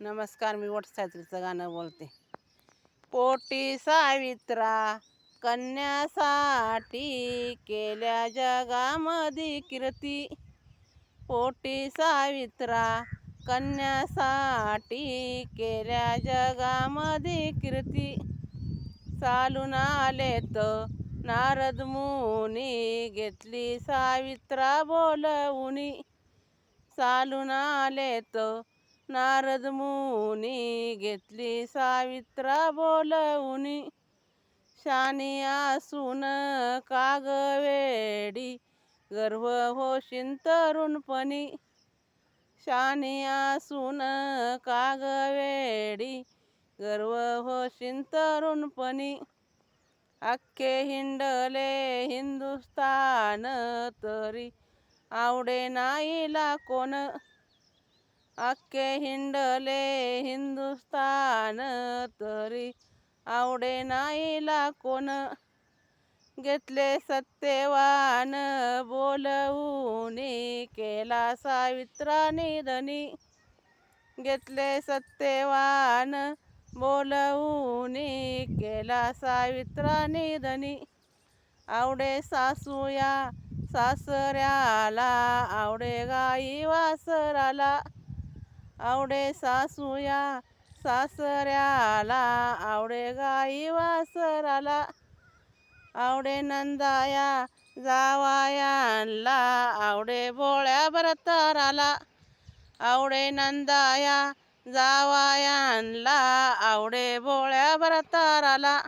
नमस्कार मी वटसावित्रीचं गाणं बोलते. पोटी सावित्रा कन्यासाठी केल्या जगामध्ये कीर्ती. पोटी सावित्रा कन्यासाठी केल्या जगामध्ये कीर्ती. चालून आलेत नारद मुनी घेतली सावित्रा बोलवुनी. चालून आलेत नारद मुनी घेतली सावित्रा बोलवणी शानी असून कागवेडी गर्भ होशीन तरुणपणी शानी असून कागवेडी गर्व होशीन तरुणपणी अख्खे हिंडले हिंदुस्तान तरी आवडे नाईला कोण? अख्खे हिंडले हिंदुस्तान तरी. आवडे नाहीला कोण घेतले सत्यवान? बोलवून केला सावित्रा निधनी. घेतले सत्यवान? बोलवून केला सावित्रा निधनी. आवडे सासूया सासऱ्याला आवडे गाई वासराला. आवडे सासूया सासऱ्याला आवडे गाई वासराला आवडे नंदाया जावायांना आवडे भोळ्या भरताराला आवडे नंदाया जावायांना आवडे भोळ्या भरताराला